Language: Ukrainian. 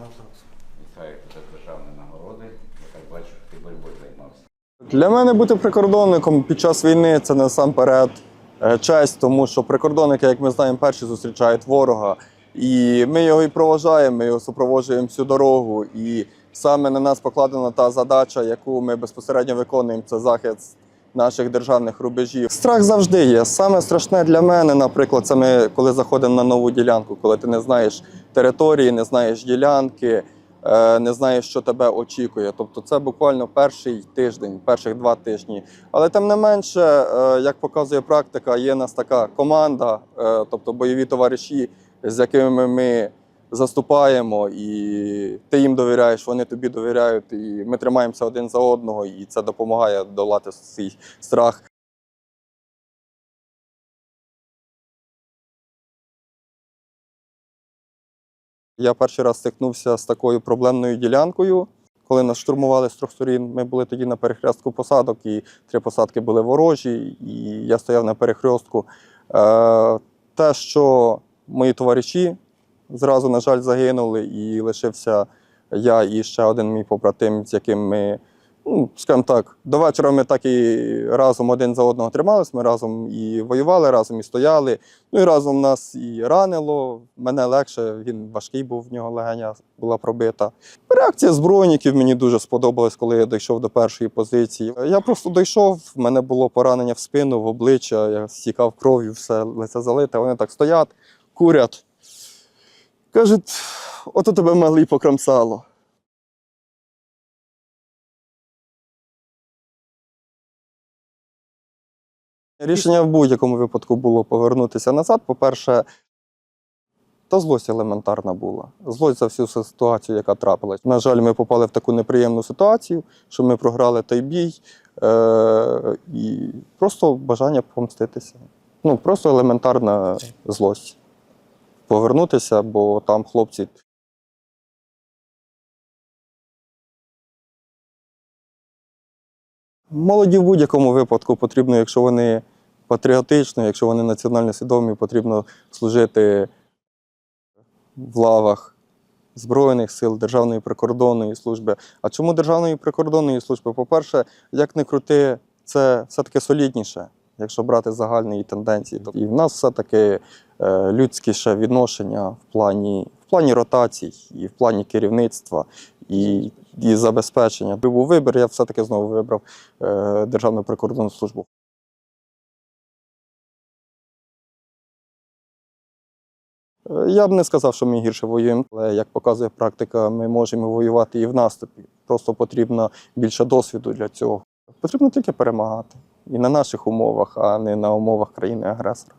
Вітаю за державні нагороди. Я так бачу, ти боротьбою займався. Для мене бути прикордонником під час війни це насамперед е, честь, тому що прикордонники, як ми знаємо, перші зустрічають ворога. І ми його і проважаємо, ми його супроводжуємо всю дорогу. І саме на нас покладена та задача, яку ми безпосередньо виконуємо, це захист наших державних рубежів. Страх завжди є. Саме страшне для мене, наприклад, це ми коли заходимо на нову ділянку, коли ти не знаєш території, не знаєш ділянки, е, не знаєш, що тебе очікує. Тобто, це буквально перший тиждень, перших два тижні. Але тим не менше, е, як показує практика, є нас така команда, е, тобто бойові товариші, з якими ми заступаємо, і ти їм довіряєш, вони тобі довіряють, і ми тримаємося один за одного, і це допомагає долати свій страх. Я перший раз стикнувся з такою проблемною ділянкою. Коли нас штурмували з трьох сторін, ми були тоді на перехрестку посадок, і три посадки були ворожі, і я стояв на перехрестку. Е, те, що мої товариші зразу, на жаль, загинули, і лишився я і ще один мій побратим, з яким ми, ну, скажімо так, до вечора ми так і разом один за одного тримались, ми разом і воювали, разом і стояли. Ну і разом нас і ранило. Мене легше, він важкий був, в нього легеня була пробита. Реакція збройників мені дуже сподобалась, коли я дійшов до першої позиції. Я просто дійшов, в мене було поранення в спину, в обличчя, я стікав кров'ю, все лице залите. Вони так стоять, курять. Кажуть, ото тебе могли покромсало. Рішення в будь-якому випадку було повернутися назад. По-перше, та злость елементарна була. Злость за всю ситуацію, яка трапилась. На жаль, ми попали в таку неприємну ситуацію, що ми програли той бій е- і просто бажання помститися. Ну, просто елементарна злость. Повернутися, бо там хлопці. Молоді в будь-якому випадку потрібно, якщо вони патріотично, якщо вони національно свідомі, потрібно служити в лавах Збройних сил, Державної прикордонної служби. А чому Державної прикордонної служби? По-перше, як не крути, це все-таки солідніше, якщо брати загальні тенденції. І в нас все-таки е, людськіше відношення в плані, в плані ротацій, і в плані керівництва, і, і забезпечення. Був вибір, я все-таки знову вибрав е, Державну прикордонну службу. Е, Я б не сказав, що ми гірше воюємо, але як показує практика, ми можемо воювати і в наступі. Просто потрібно більше досвіду для цього. Потрібно тільки перемагати. І на наших умовах, а не на умовах країни-агресора.